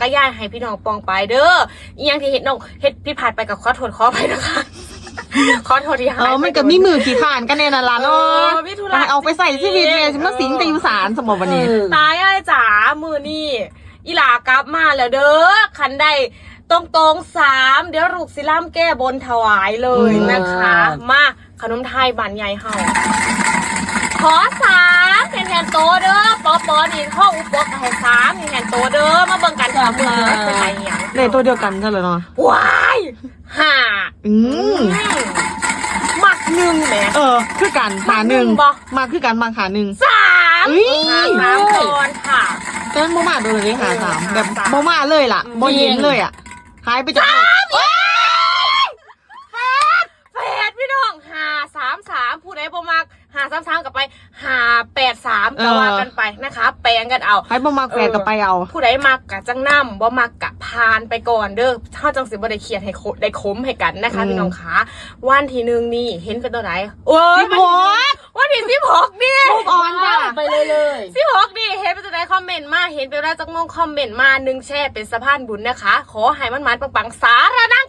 ก็ย่ายให้พี่น้องปองไปเด้ออีหยังที่เฮ็ดน้องเฮ็ดผิดพลาดไปกับขอโทษขออภัยนะคะขอโทษที่หาเอยอมันก็มีมือขี่ขานกันแน่นั่นล่ะเอเนาะอมีธุไประเอาไปใส่ชีวิตเนี่ยสิมาสิงแต่อยู่ศาลสมบัติวันนี้ตายไอ้จ๋ามือนี่อีหลากลับมาแล้วเด้อคันได้ตรงตรงๆสามเดี๋ยวลูกสิล่ำแก้บนถวายเลยนะคะ มาขนมไทยบานใหญ่เฮาขอสามแทนแทนโตเด้อปอปอนี่ข้ออุปกรณ์ให้สามแทนโตเด้อ มาเบิ่งกันค่ะมือนี้เป็นไรอย่างเลยตัวเดียวกันใช่เลยเนาะว้ายห่าอืมหมักหนึ่งแหมเออ คือกันขาหนึ่งบ่มาคือกันมาขาหนึ่งสามอุ๊ยหาสามคนค่ะแต่มันโมมาโดนเลยหาสามเออแบบหาสามโมมาเลยล่ะโมเย็นเลยอะหายไปจากโลกแปดพี่น้องหาสามสามผู้ใดบ่มักหาสามสามกลับไปหาแปดสาม ก็ว่ากันไปนะคะ แปลงกันเอาหายโมมาแฟนกับไปเอา ผู้ใดมักกะจังน้ำบ่มักกะพานไปก่อนเด้อถ้าจังสิบ่ได้เครียดให้โคได้คมให้กันนะคะอืมพี่น้องคะวันที่หนึ่งนี่เห็นเป็นตัวไหนโอ้ยสิบหกวันที่สิบหกนี่ลูกอ่อนจ้ะไปเลยเลยสิบหกนี่เห็นเป็นตัวไหนคอมเมนต์มาเห็นเป็นแล้วจักมงคอมเมนต์มาหนึ่งแชร์เป็นสะพานบุญนะคะ ขอให้มันมันปังๆสารนัง